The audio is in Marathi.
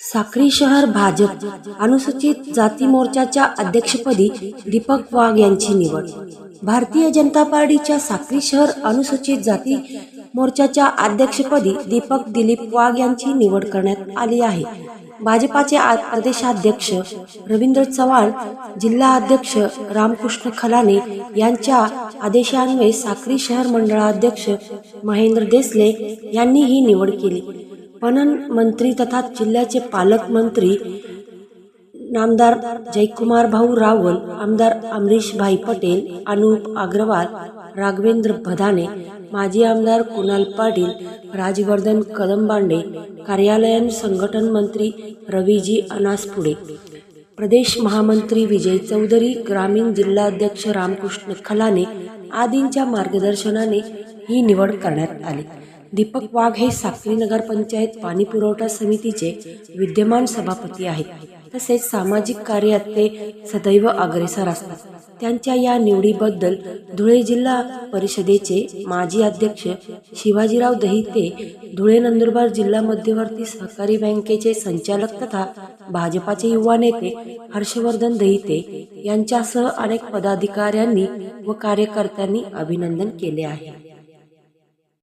साक्री शहर भाजप अनुसूचित जाती मोर्चाच्या अध्यक्षपदी दीपक वाघ यांची निवड. भारतीय जनता पार्टीच्या साक्री शहर अनुसूचित जाती मोर्चाच्या अध्यक्षपदी दीपक दिलीप वाघ यांची निवड करण्यात आली आहे. भाजपाचे आ- प्रदेशाध्यक्ष रवींद्र चव्हाण जिल्हा अध्यक्ष रामकृष्ण खलाने यांच्या आदेशान्वये साक्री शहर मंडळाध्यक्ष महेंद्र देसले यांनी ही निवड केली. पणन मंत्री तथा जिल्ह्याचे पालकमंत्री नामदार जयकुमार भाऊ रावल आमदार अमरीश भाई पटेल अनुप अग्रवाल राघवेंद्र भदाने माजी आमदार कुणाल पाटील राजवर्धन कदमबांडे कार्यालयीन संघटन मंत्री रवीजी अनासपुडे प्रदेश महामंत्री विजय चौधरी ग्रामीण जिल्हाध्यक्ष रामकृष्ण खलाने आदींच्या मार्गदर्शनाने ही निवड करण्यात आली. दीपक वाघ हे साक्री नगर पंचायत पाणी पुरवठा समितीचे विद्यमान सभापती आहेत. तसेच सामाजिक कार्यात ते सदैव अग्रेसर असतात. त्यांच्या या निवडीबद्दल धुळे जिल्हा परिषदेचे माजी अध्यक्ष शिवाजीराव दहिते धुळे नंदुरबार जिल्हा मध्यवर्ती सहकारी बँकेचे संचालक तथा भाजपाचे युवा नेते हर्षवर्धन दहिते यांच्यासह अनेक पदाधिकाऱ्यांनी व कार्यकर्त्यांनी अभिनंदन केले आहे.